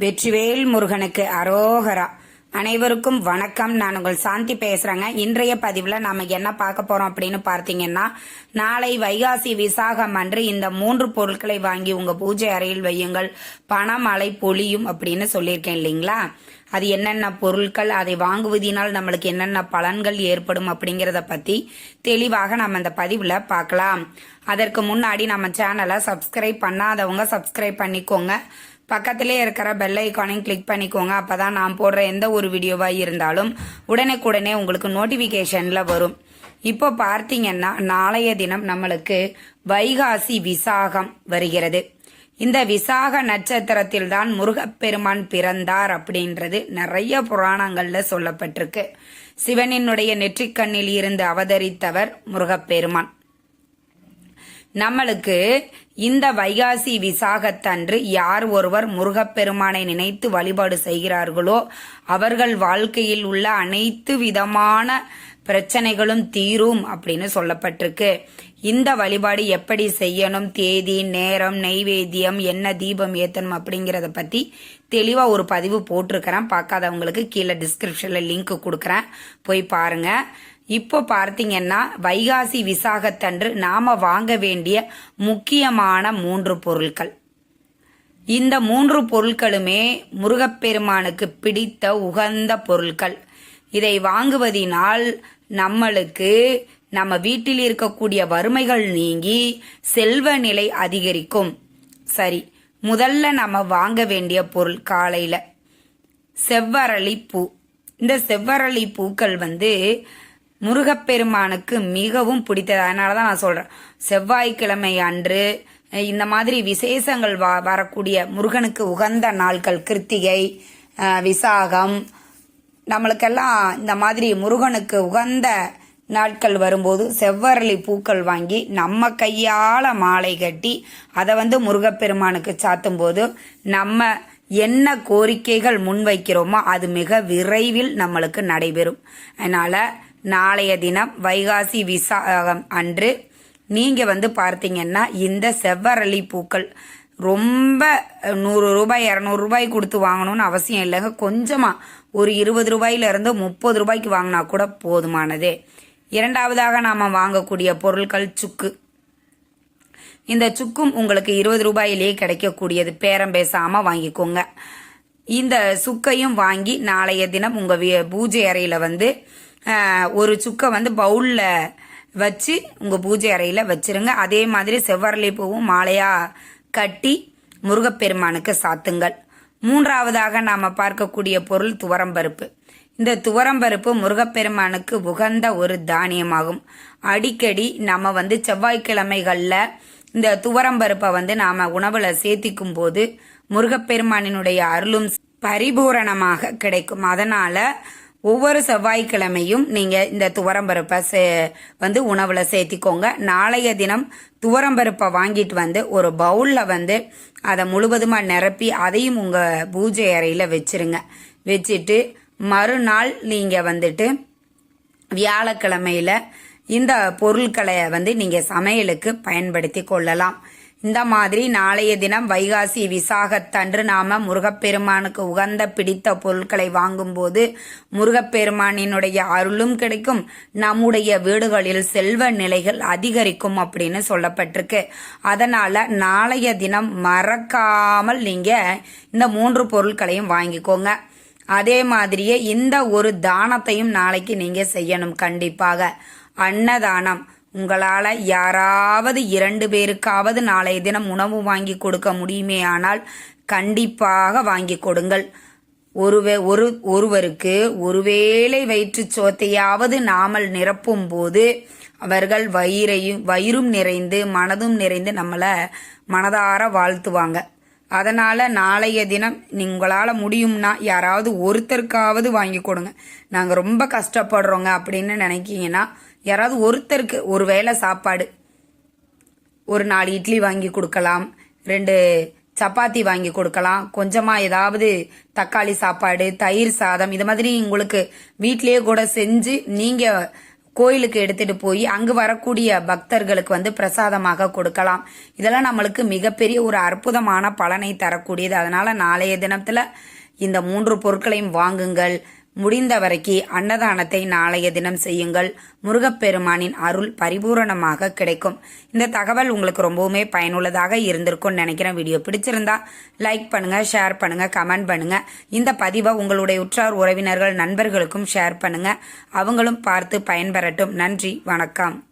வெற்றிவேல் முருகனுக்கு அரோகரா. அனைவருக்கும் வணக்கம். நான் உங்கள் சாந்தி பேசுறேங்க. இன்றைய பதிவுல நாம என்ன பார்க்க போறோம் அப்படின்னு பார்த்தீங்கன்னா நாளை வைகாசி விசாகம் அன்று இந்த மூன்று பொருட்களை வாங்கி உங்க பூஜை அறையில் வையுங்கள். பணமழை பொழியும் அப்படின்னு சொல்லியிருக்கேன் இல்லைங்களா? அது என்னென்ன பொருட்கள் அதை வாங்குவதினால் நம்மளுக்கு என்னென்ன பலன்கள் ஏற்படும் அப்படிங்கிறத பத்தி தெளிவாக நம்ம இந்த பதிவுல பார்க்கலாம். அதற்கு முன்னாடி நம்ம சேனலை சப்ஸ்கிரைப் பண்ணாதவங்க சப்ஸ்கிரைப் பண்ணிக்கோங்க. பக்கத்திலே இருக்கிற பெல் ஐக்கானையும் கிளிக் பண்ணிக்கோங்க. அப்பதான் நான் போடுற எந்த ஒரு வீடியோவாக இருந்தாலும் உடனுக்குடனே உங்களுக்கு நோட்டிஃபிகேஷனில் வரும். இப்போ பார்த்தீங்கன்னா நாளைய தினம் நம்மளுக்கு வைகாசி விசாகம் வருகிறது. இந்த விசாக நட்சத்திரத்தில் தான் முருகப்பெருமான் பிறந்தார் அப்படின்றது நிறைய புராணங்கள்ல சொல்லப்பட்டிருக்கு. சிவனினுடைய நெற்றிக்கண்ணில் இருந்து அவதரித்தவர் முருகப்பெருமான். நம்மளுக்கு இந்த வைகாசி விசாகத்தன்று யார் ஒருவர் முருகப்பெருமானை நினைத்து வழிபாடு செய்கிறார்களோ அவர்கள் வாழ்க்கையில் உள்ள அனைத்து விதமான பிரச்சனைகளும் தீரும் அப்படின்னு சொல்லப்பட்டிருக்கு. இந்த வழிபாடு எப்படி செய்யணும்? தேதி நேரம் நெய்வேத்தியம் என்ன தீபம் ஏத்தணும் அப்படிங்கிறத பற்றி தெளிவாக ஒரு பதிவு போட்டிருக்கிறேன். பார்க்காதவங்களுக்கு கீழே டிஸ்கிரிப்ஷனில் லிங்க் கொடுக்குறேன். போய் பாருங்க. இப்போ பார்த்தீங்கன்னா வைகாசி விசாகத்தன்று நாம வாங்க வேண்டிய முக்கியமான மூன்று பொருட்கள் இந்த மூன்று பொருட்களுமே முருகப்பெருமானுக்கு பிடித்த உகந்த பொருட்கள் இதை வாங்குவதினால் நம்மளுக்கு நம்ம வீட்டில் இருக்கக்கூடிய வறுமைகள் நீங்கி செல்வ நிலை அதிகரிக்கும். சரி முதல்ல நம்ம வாங்க வேண்டிய பொருள் காலையில். செவ்வரளி பூ. இந்த செவ்வரளி பூக்கள் வந்து முருகப்பெருமானுக்கு மிகவும் பிடித்தது. அதனால தான் நான் சொல்கிறேன் செவ்வாய்க்கிழமை அன்று இந்த மாதிரி விசேஷங்கள் வ வரக்கூடிய முருகனுக்கு உகந்த நாட்கள் கிருத்திகை விசாகம் நம்மளுக்கெல்லாம் இந்த மாதிரி முருகனுக்கு உகந்த நாட்கள் வரும்போது செவ்வரளி பூக்கள் வாங்கி நம்ம கையால் மாலை கட்டி அதை வந்து முருகப்பெருமானுக்கு சாத்தும் போது நம்ம என்ன கோரிக்கைகள் முன்வைக்கிறோமோ அது மிக விரைவில் நம்மளுக்கு நடைபெறும். அதனால் நாளைய தினம் வைகாசி விசாகம் அன்று நீங்கள் வந்து பார்த்தீங்கன்னா இந்த செவ்வரளி பூக்கள் ரொம்ப நூறு ரூபாய் இரநூறுபாய் கொடுத்து வாங்கணும்னு அவசியம் இல்லைங்க. கொஞ்சமாக ஒரு இருபது ரூபாயிலிருந்து முப்பது ரூபாய்க்கு வாங்கினா கூட போதுமானதே. இரண்டாவதாக நாம் வாங்கக்கூடிய பொருட்கள் சுக்கு. இந்த சுக்கும் உங்களுக்கு இருபது ரூபாயிலேயே கிடைக்கக்கூடியது. பேரம் பேசாமல் வாங்கிக்கோங்க. இந்த சுக்கையும் வாங்கி நாளைய தினம் உங்கள் வீ- பூஜை அறையில் வந்து ஒரு சுக்கை வந்து பவுலில் வச்சு உங்கள் பூஜை அறையில் வச்சிருங்க. அதே மாதிரி செவ்வரளி பூவும் மாலையாக கட்டி முருகப்பெருமானுக்கு சாத்துங்கள். மூன்றாவதாக நாம் பார்க்கக்கூடிய பொருள் துவரம்பருப்பு இந்த துவரம்பருப்பு முருகப்பெருமானுக்கு உகந்த ஒரு தானியமாகும். அடிக்கடி நம்ம வந்து செவ்வாய்க்கிழமைகளில் இந்த துவரம்பருப்பை வந்து நாம் உணவில் சேர்த்திக்கும் போது முருகப்பெருமானினுடைய அருளும் பரிபூரணமாக கிடைக்கும். அதனால் ஒவ்வொரு செவ்வாய்க்கிழமையும் நீங்கள் இந்த துவரம்பருப்பை சே- வந்து உணவில் சேர்த்திக்கோங்க. நாளைய தினம் துவரம்பருப்பை வாங்கிட்டு வந்து ஒரு பவுலில் வந்து அதை முழுவதுமாக நிரப்பி அதையும் உங்கள் பூஜை அறையில் வச்சுருங்க. வச்சுட்டு மறுநாள் நீங்கள் வந்துட்டு வியாழக்கிழமையில இந்த பொருட்களை வந்து நீங்கள் சமையலுக்கு பயன்படுத்தி கொள்ளலாம். இந்த மாதிரி நாளைய தினம் வைகாசி விசாகத்தன்று நாம முருகப்பெருமானுக்கு உகந்த பிடித்த பொருட்களை வாங்கும்போது முருகப்பெருமானினுடைய அருளும் கிடைக்கும். நம்முடைய வீடுகளில் செல்வ நிலைகள் அதிகரிக்கும் அப்படின்னு சொல்லப்பட்டிருக்கு. அதனால நாளைய தினம் மறக்காமல் நீங்க இந்த மூன்று பொருட்களையும் வாங்கிக்கோங்க. அதே மாதிரியே இந்த ஒரு தானத்தையும் நாளைக்கு நீங்க செய்யணும் கண்டிப்பாக. அன்னதானம் உங்களால யாராவது இரண்டு பேருக்காவது நாளைய தினம் உணவு வாங்கி கொடுக்க முடியுமே ஆனால் கண்டிப்பாக வாங்கி கொடுங்கள். ஒருவே ஒரு ஒருவருக்கு ஒருவேளை வயிற்று சோத்தையாவது நாமல் நிரப்பும் போது அவர்கள் வயிறையும் வயிறும் நிறைந்து மனதும் நிறைந்து நம்மளை மனதார வாழ்த்துவாங்க. அதனால் நாளைய தினம் உங்களால் முடியும்னா யாராவது ஒருத்தருக்காவது வாங்கி கொடுங்க. நாங்கள் ரொம்ப கஷ்டப்படுறோங்க அப்படின்னு நினைக்கிங்கன்னா யாராவது ஒருத்தருக்கு ஒரு வேளை சாப்பாடு. ஒரு நாலு இட்லி வாங்கி கொடுக்கலாம் ரெண்டு சப்பாத்தி வாங்கி கொடுக்கலாம் கொஞ்சமாக ஏதாவது தக்காளி சாப்பாடு தயிர் சாதம் இது மாதிரி உங்களுக்கு வீட்டிலேயே கூட செஞ்சு நீங்கள் கோயிலுக்கு எடுத்துட்டு போய் அங்கு வரக்கூடிய பக்தர்களுக்கு வந்து பிரசாதமாக கொடுக்கலாம். இதெல்லாம் நம்மளுக்கு மிகப்பெரிய ஒரு அற்புதமான பலனை தரக்கூடியது. அதனால நாளைய தினத்துல இந்த மூன்று பொருட்களையும் வாங்குங்கள். முடிந்த வரைக்கு அன்னதானத்தை நாளைய தினம் செய்யுங்கள். முருகப்பெருமானின் அருள் பரிபூரணமாக கிடைக்கும். இந்த தகவல் உங்களுக்கு ரொம்பவுமே பயனுள்ளதாக இருந்திருக்கும்னு நினைக்கிறேன். வீடியோ பிடிச்சிருந்தா லைக் பண்ணுங்க ஷேர் பண்ணுங்க கமெண்ட் பண்ணுங்க. இந்த பதிவை உங்களுடைய உற்றார் உறவினர்கள் நண்பர்களுக்கும் ஷேர் பண்ணுங்க. அவங்களும் பார்த்து பயன்பெறட்டும். நன்றி வணக்கம்.